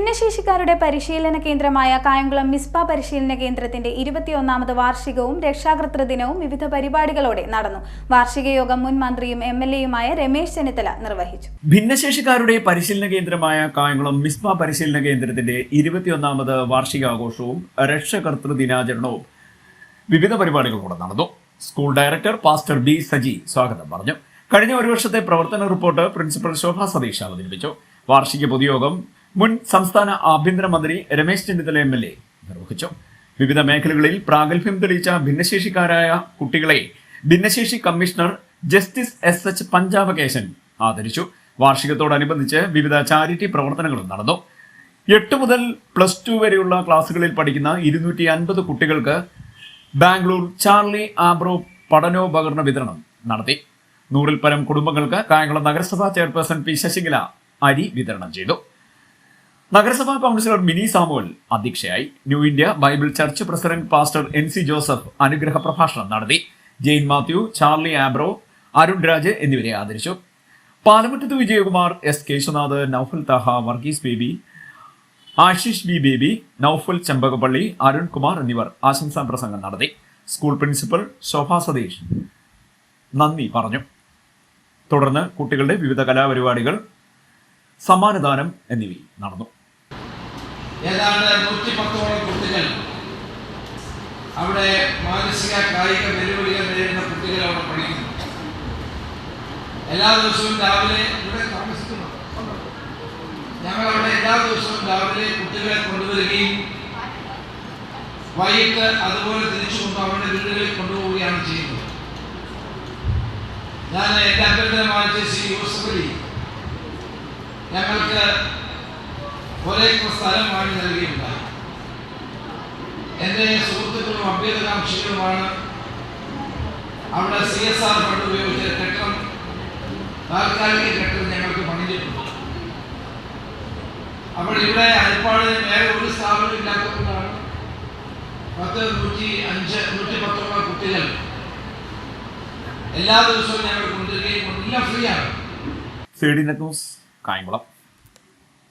ഭിന്നശേഷിക്കാരുടെ പരിശീലന കേന്ദ്രമായ കായംകുളം മിസ്പ പരിശീലന കേന്ദ്രത്തിന്റെ ഇരുപത്തിയൊന്നാമത് വാർഷികവും രക്ഷാകർതൃ ദിനവും വിവിധ പരിപാടികളോടെ നടന്നു. വാർഷിക യോഗം മുൻ മന്ത്രിയും എം എൽ എയുമായ രമേശ് ചെന്നിത്തല നിർവഹിച്ചു. ഭിന്നശേഷിക്കാരുടെ പരിശീലന കേന്ദ്രമായ കായംകുളം മിസ്പ പരിശീലന കേന്ദ്രത്തിന്റെ ഇരുപത്തിയൊന്നാമത് വാർഷികാഘോഷവും രക്ഷകർത്തൃ ദിനാചരണവും വിവിധ പരിപാടികളോടെ നടന്നു. School director pastor B Saji സ്വാഗതം പറഞ്ഞു. കഴിഞ്ഞ ഒരു വർഷത്തെ പ്രവർത്തന റിപ്പോർട്ട് പ്രിൻസിപ്പൽ ശോഭ സതീഷ് അവതരിപ്പിച്ചു. വാർഷിക പൊതുയോഗം മുൻ സംസ്ഥാന ആഭ്യന്തരമന്ത്രി Ramesh Chennithala M L A നിർവഹിച്ചു. വിവിധ മേഖലകളിൽ പ്രാഗൽഭ്യം തെളിയിച്ച ഭിന്നശേഷിക്കാരായ കുട്ടികളെ ഭിന്നശേഷി commissioner justice S H Panchapakesan ആദരിച്ചു. വാർഷികത്തോടനുബന്ധിച്ച് വിവിധ ചാരിറ്റി പ്രവർത്തനങ്ങളും നടന്നു. എട്ട് മുതൽ പ്ലസ് ടു വരെയുള്ള ക്ലാസ്സുകളിൽ പഠിക്കുന്ന ഇരുന്നൂറ്റി അൻപത് കുട്ടികൾക്ക് ബാംഗ്ലൂർ ചാർലി ആബ്രോ പഠനോപകരണ വിതരണം നടത്തി. നൂറിൽ പരം കുടുംബങ്ങൾക്ക് കായംകുളം നഗരസഭാ ചെയർപേഴ്സൺ പി ശശികല അരി വിതരണം ചെയ്തു. നഗരസഭാ കൗൺസിലർ മിനി സാമുവൽ അധ്യക്ഷയായി. New India Bible church president pastor N C Joseph അനുഗ്രഹ പ്രഭാഷണം നടത്തി. ജെയിൻ മാത്യു ചാർലി ആബ്രോ അരുൺ രാജ് എന്നിവരെ ആദരിച്ചു. പാലമുറ്റത്ത് വിജയകുമാർ എസ് കേശുനാഥ് നൌഫൽ തഹ വർഗീസ് ബേബി ആശിഷ് ബി ബേബി നൌഫൽ ചെമ്പകപ്പള്ളി അരുൺ കുമാർ എന്നിവർ ആശംസാ പ്രസംഗം നടത്തി. സ്കൂൾ പ്രിൻസിപ്പൽ ശോഭ സതീഷ് നന്ദി പറഞ്ഞു. തുടർന്ന് കുട്ടികളുടെ വിവിധ കലാപരിപാടികൾ സമ്മാനദാനം എന്നിവ നടന്നു. ഏതാണ്ട് നൂറ്റി പത്തോളം കുട്ടികൾ? അവിടെ മാനസിക കായിക വെല്ലുവിളികൾ നേരിടുന്ന കുട്ടികൾ അവിടെ പഠിക്കുന്നു. എല്ലാ ദിവസവും രാവിലെ ഇവിടെ താമസിക്കുന്നു ഞങ്ങൾ അവിടെ എല്ലാ ദിവസവും രാവിലെ കുട്ടികളെ കൊണ്ടുവരികയും വൈകിട്ട് അതുപോലെ തിരിച്ചു കൊണ്ട് അവരുടെ വീടുകളിൽ കൊണ്ടുപോവുകയാണ് ചെയ്യുന്നത്. ഞാൻ എന്റെ അഭ്യർത്ഥന വാങ്ങിച്ച ശ്രീ യൂസഫലി ഞങ്ങൾക്ക് ഒരേക്കർ സ്ഥലം വാങ്ങി നൽകിയിട്ടുണ്ടായി എന്റെ സുഹൃത്തുക്കളും അഭ്യർത്ഥകാംക്ഷികളുമാണ് അവിടെ സി എസ് ആർ ഫണ്ട് ഉപയോഗിച്ച കെട്ടിടം താൽക്കാലിക കെട്ടിടം ഞങ്ങൾക്ക് പണിഞ്ഞിട്ടുണ്ട് അപ്പോൾ ഇവിടെ അരിപ്പാട് വേറെ ഒരു സ്ഥാപനം ഇല്ലാത്തതുകൊണ്ടാണ് പത്ത് നൂറ്റി അഞ്ച് നൂറ്റി പത്തോളം കുട്ടികൾ എല്ലാ ദിവസവും ഞങ്ങൾ കൊണ്ടുവരികയും എല്ലാം ഫ്രീ ആണ്. C D net news Kayamkulam.